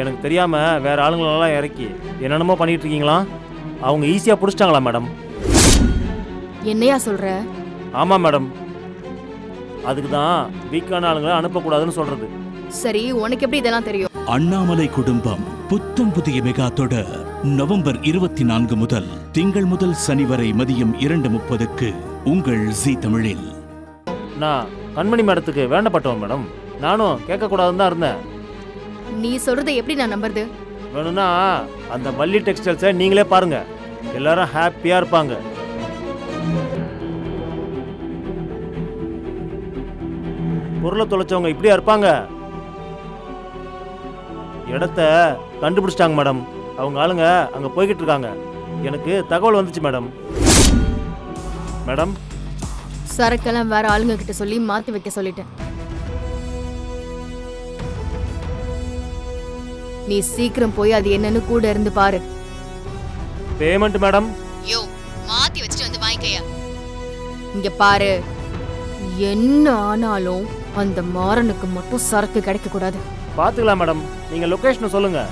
எனக்கு தெரியாம வேற ஆளுங்களெல்லாம் இறக்கி என்னென்னமோ பண்ணிட்டு இருக்கீங்களா அவங்க ஈஸியாக பிடிச்சிட்டாங்களா மேடம் என்னையா சொல்ற? ஆமாம் மேடம் அதுக்கு தான் வீக்கான ஆளுங்களை அனுப்பக்கூடாதுன்னு சொல்றது. சரி உனக்கு எப்படி இதெல்லாம் தெரியும்? அண்ணாமலை குடும்பம் புத்தம் புதிய மெகா தொடர் நவம்பர் இருபத்தி நான்கு முதல் திங்கள் முதல் சனி வரை மதியம் இரண்டு முப்பதுக்கு உங்கள் ஜி தமிழில். நான் கண்மணி மேடத்துக்கு வேண்டப்பட்டவன் மேடம் நானும் கேட்கக்கூடாதுன்னு தான் இருந்தேன். நீ சொல்றதை எப்படி நான் நம்புறது? வேணும்னா அந்த மல்லி டெக்ஸ்டைல்ஸை நீங்களே பாருங்க. எல்லாரும் ஹாப்பியாக இருப்பாங்க. பொருளை தொலைச்சவங்க இப்படியா இருப்பாங்க? இடத்த கண்டுபிடிச்சிட்டாங்க மேடம். அவங்க ஆளுங்க அங்கே போய்கிட்டு இருக்காங்க. எனக்கு தகவல் வந்துச்சு மேடம். மேடம்? சரக்கெல்லாம் வேற ஆளுங்க கிட்ட சொல்லி மாத்தி வைக்க சொல்லிட்டேன். நீ சீக்கிரம் போய் அது என்னன்னு கூட இருந்து பாரு. பேமெண்ட் மேடம் யோ மாத்தி வச்சுட்டு வந்து வாங்கிக்கையா? இங்க பாரு. என்ன ஆனாலும் அந்த மாறனுக்கு மட்டும் சரக்கு கிடைக்க கூடாது பார்த்துக்கலாம் மேடம் நீங்கள் லொக்கேஷனை சொல்லுங்கள்